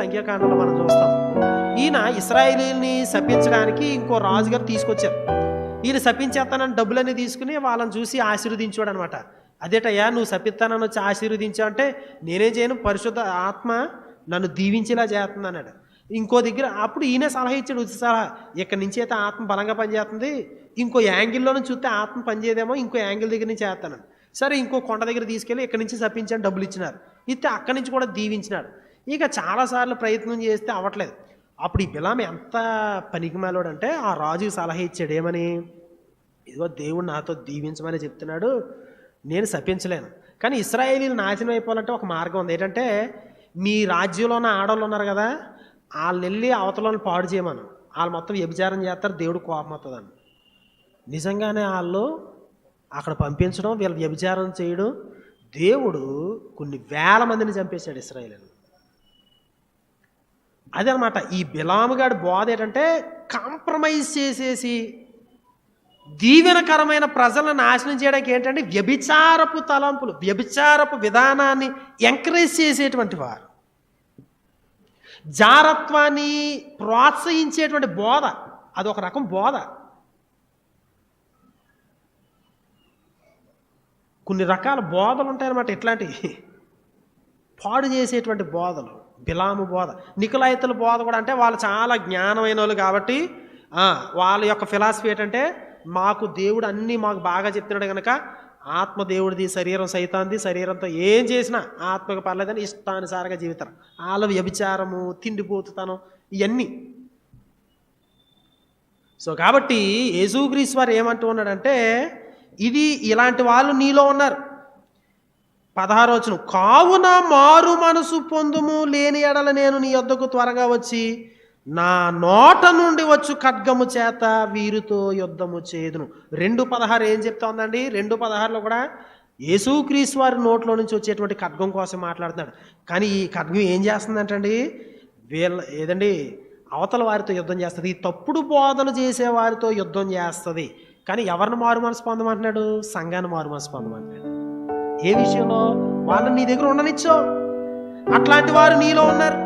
సంఖ్యాకాండంలో మనం చూస్తాం. ఈయన ఇస్రాయేలీని శపించడానికి ఇంకో రాజుగారు తీసుకొచ్చారు. ఈయన శపించేస్తానని డబ్బులన్నీ తీసుకుని వాళ్ళని చూసి ఆశీర్వదించాడు అనమాట అదేటయ్యా నువ్వు శపిస్తానని వచ్చి ఆశీర్వదించావు అంటే నేనేం చేయను పరిశుద్ధ ఆత్మ నన్ను దీవించేలా చేస్తుంది అన్నాడు ఇంకో దగ్గర అప్పుడు ఈయనే సలహా ఇచ్చాడు ఉచిత సలహా. ఇక్కడి నుంచి అయితే ఆత్మ బలంగా పనిచేస్తుంది ఇంకో యాంగిల్లో నుంచి చూస్తే ఆత్మ పనిచేయదేమో ఇంకో యాంగిల్ దగ్గర నుంచి చేస్తాను. సరే ఇంకో కొండ దగ్గర తీసుకెళ్ళి ఇక్కడి నుంచి సప్పించాను డబ్బులు ఇచ్చినారు. ఇస్తే అక్కడి నుంచి కూడా దీవించినాడు. ఇక చాలాసార్లు ప్రయత్నం చేస్తే అవ్వట్లేదు. అప్పుడు ఈ బిలాం ఎంత పనికిమాలోడు అంటే ఆ రాజుకి సలహా ఇచ్చాడు ఏమని? ఇదిగో దేవుడు నాతో దీవించమని చెప్తున్నాడు నేను శపించలేను. కానీ ఇస్రాయేలీలు నాశనం అయిపోవాలంటే ఒక మార్గం ఉంది. ఏంటంటే మీ రాజ్యంలో ఉన్న ఆడవాళ్ళు ఉన్నారు కదా వాళ్ళు వెళ్ళి అవతలను పాడు చేయమను. వాళ్ళు మొత్తం వ్యభిచారం చేస్తారు దేవుడు కోపం అవుతుందని నిజంగానే వాళ్ళు అక్కడ పంపించడం వీళ్ళు వ్యభిచారం చేయడం దేవుడు కొన్ని వేల మందిని చంపేశాడు ఇస్రాయేలీని అదనమాట. ఈ బిలాముగాడి బోధ ఏంటంటే కాంప్రమైజ్ చేసేసి దీవెనకరమైన ప్రజలను నాశనం చేయడానికి ఏంటంటే వ్యభిచారపు తలంపులు వ్యభిచారపు విధానాన్ని ఎంకరేజ్ చేసేటువంటి వారు. జారత్వాన్ని ప్రోత్సహించేటువంటి బోధ అది ఒక రకం బోధ. కొన్ని రకాల బోధలు ఉంటాయన్నమాట ఇట్లాంటివి. పాడు చేసేటువంటి బోధలు. బిలాము బోధ. నికులాయితుల బోధ కూడా అంటే వాళ్ళు చాలా జ్ఞానమైన వాళ్ళు కాబట్టి వాళ్ళ యొక్క ఫిలాసఫీ ఏంటంటే మాకు దేవుడు అన్నీ మాకు బాగా చెప్తున్నాడు కనుక ఆత్మ దేవుడిది శరీరం సైతాంది శరీరంతో ఏం చేసినా ఆత్మకు పర్లేదని ఇష్టానుసారంగా జీవితం వాళ్ళ వ్యభిచారము తిండిపోతుతనం ఇవన్నీ సో కాబట్టి యేసుక్రీస్తు వారు ఏమంటూ ఉన్నాడంటే ఇది ఇలాంటి వాళ్ళు నీలో ఉన్నారు. పదహారోచనం కావున మారు మనసు పొందుము లేని ఎడల నేను నీ యొద్దకు త్వరగా వచ్చి నా నోట నుండి వచ్చు ఖడ్గము చేత వీరితో యుద్ధము చేదును రెండు పదహారు ఏం చెప్తా ఉందండి? రెండు పదహారులో కూడా యేసుక్రీస్ వారి నోట్లో నుంచి వచ్చేటువంటి ఖడ్గం కోసం మాట్లాడుతున్నాడు. కానీ ఈ ఖడ్గం ఏం చేస్తుందంటండి? వీళ్ళ ఏదండి? అవతల వారితో యుద్ధం చేస్తుంది. ఈ తప్పుడు బోధలు చేసే వారితో యుద్ధం చేస్తుంది. కానీ ఎవరిని మారు మనసు పొందమంటున్నాడు? సంఘాన్ని మారు మనసు పొందమంటున్నాడు. ఏ విషయంలో వాళ్ళని నీ దగ్గర ఉండనిచ్చో? అట్లాంటి వారు నీలో ఉన్నారు.